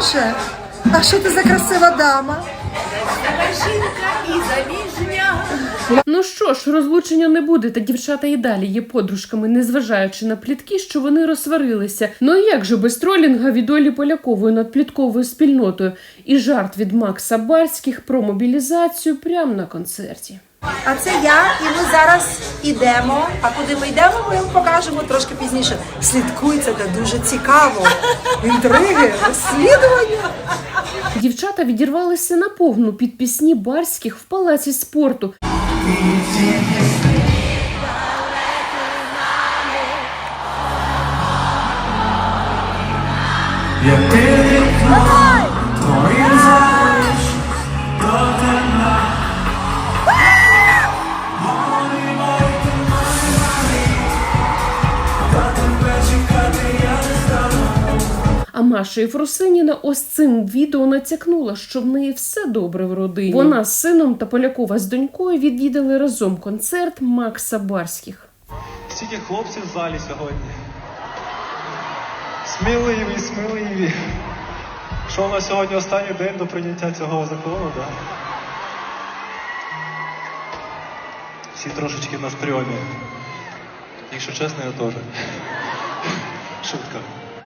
Боже, а що ти за красива дама? Ну що ж, розлучення не буде, та дівчата і далі є подружками, незважаючи на плітки, що вони розсварилися. Ну і як же без тролінга від Олі Полякової над плітковою спільнотою і жарт від Макса Барських про мобілізацію прямо на концерті. А це я, і ми зараз ідемо. А куди ми йдемо, ми вам покажемо трошки пізніше. Слідкуйте, це дуже цікаво. Інтриги, розслідування. Дівчата відірвалися на повну під пісні барських в палаці спорту. Я ти А Маша Єфросиніна ось цим відео натякнула, що в неї все добре в родині. Вона з сином та Полякова з донькою відвідали разом концерт Макса Барських. Стільки хлопців в залі сьогодні. Сміливі, сміливі. Що у нас сьогодні останній день до прийняття цього закону, так? Всі трошечки на стрьомі. Якщо чесно, я теж. Шутка.